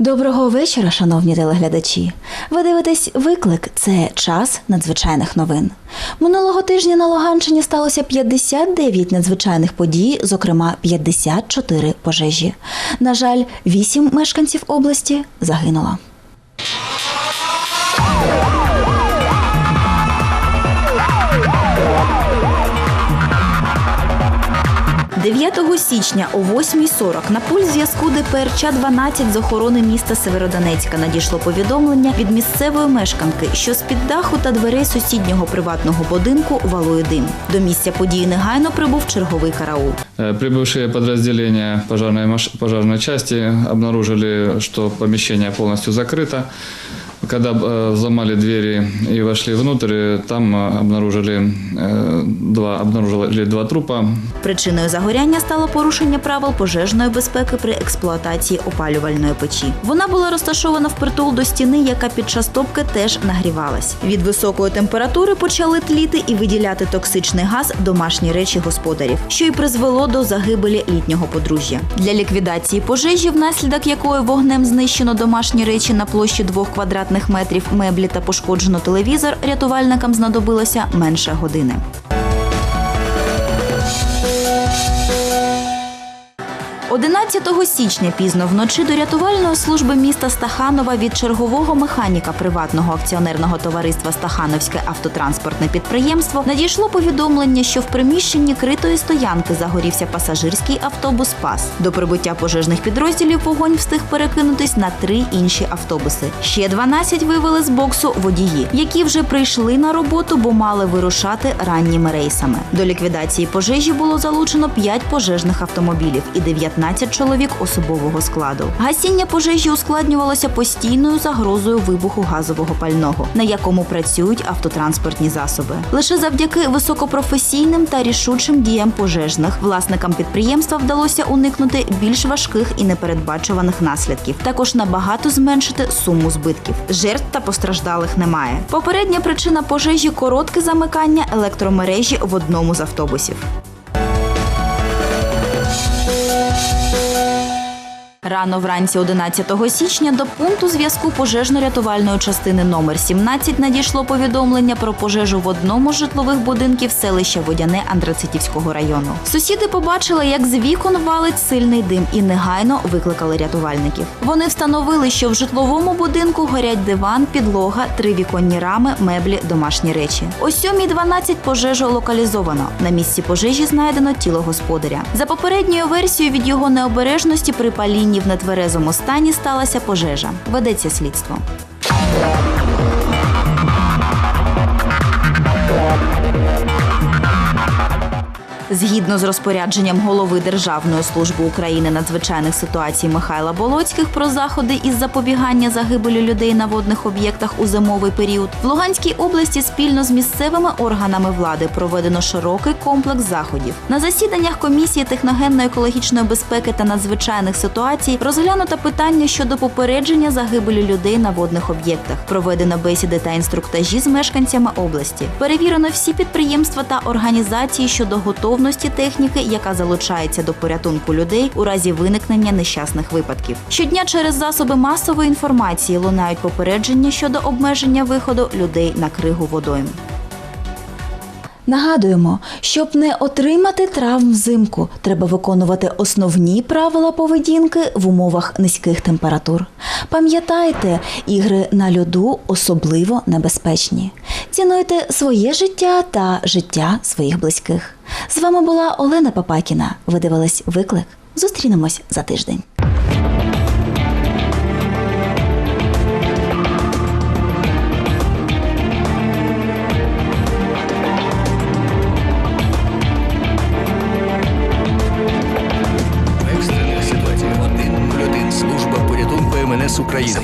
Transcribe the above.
Доброго вечора, шановні телеглядачі. Ви дивитесь виклик. Це час надзвичайних новин. Минулого тижня на Луганщині сталося 59 надзвичайних подій, зокрема 54 пожежі. На жаль, 8 мешканців області загинуло. січня о 8.40 на пульт зв'язку ДПРЧ 12 з охорони міста Северодонецька надійшло повідомлення від місцевої мешканки, що з під даху та дверей сусіднього приватного будинку валує дим. До місця події негайно прибув черговий караул. Э, Прибывшие подразделения пожарной, маш- пожарной части обнаружили, что помещение полностью закрыто. Когда э, взломали двери и вошли внутрь, э, там э, обнаружили, э, два, обнаружили два трупа. Причиною загоряння стало порушення правил пожежної безпеки при експлуатації опалювальної печі. Вона була розташована впритул до стіни, яка під час топки теж нагрівалась. Від високої температури почали тліти і виділяти токсичний газ домашні речі господарів, що й призвело до загибелі літнього подружжя. Для ліквідації пожежі, внаслідок якої вогнем знищено домашні речі на площі двох квадратних метрів меблі та пошкоджено телевізор, рятувальникам знадобилося менше години. – 11 січня пізно вночі до рятувальної служби міста Стаханова від чергового механіка приватного акціонерного товариства Стахановське автотранспортне підприємство надійшло повідомлення, що в приміщенні критої стоянки загорівся пасажирський автобус ПАС. До прибуття пожежних підрозділів вогонь встиг перекинутись на три інші автобуси. Ще 12 вивели з боксу водії, які вже прийшли на роботу, бо мали вирушати ранніми рейсами. До ліквідації пожежі було залучено 5 пожежних автомобілів і 19 чоловік особового складу. Гасіння пожежі ускладнювалося постійною загрозою вибуху газового пального, на якому працюють автотранспортні засоби. Лише завдяки високопрофесійним та рішучим діям пожежних власникам підприємства вдалося уникнути більш важких і непередбачуваних наслідків. Також набагато зменшити суму збитків. Жертв та постраждалих немає. Попередня причина пожежі коротке замикання електромережі в одному з автобусів. Рано вранці 11 січня до пункту зв'язку пожежно-рятувальної частини номер 17 надійшло повідомлення про пожежу в одному з житлових будинків селища Водяне Андрацитівського району. Сусіди побачили, як з вікон валить сильний дим і негайно викликали рятувальників. Вони встановили, що в житловому будинку горять диван, підлога, три віконні рами, меблі, домашні речі. О 7.12 пожежу локалізовано. На місці пожежі знайдено тіло господаря. За попередньою версією від його необережності при палінні в нетверезому стані сталася пожежа. Ведеться слідство. Згідно з розпорядженням голови Державної служби України надзвичайних ситуацій Михайла Болоцьких про заходи із запобігання загибелі людей на водних об'єктах у зимовий період, в Луганській області спільно з місцевими органами влади проведено широкий комплекс заходів. На засіданнях комісії техногенно-екологічної безпеки та надзвичайних ситуацій розглянуто питання щодо попередження загибелі людей на водних об'єктах. Проведено бесіди та інструктажі з мешканцями області. Перевірено всі підприємства та організації щодо готовності техніки, яка залучається до порятунку людей у разі виникнення нещасних випадків. Щодня через засоби масової інформації лунають попередження щодо обмеження виходу людей на кригу водойм. Нагадуємо, щоб не отримати травм взимку, треба виконувати основні правила поведінки в умовах низьких температур. Пам'ятайте, ігри на льоду особливо небезпечні. Цінуйте своє життя та життя своїх близьких. З вами була Олена Папакіна. Ви дивились виклик. Зустрінемось за тиждень. Людин служба порятунку мене з України.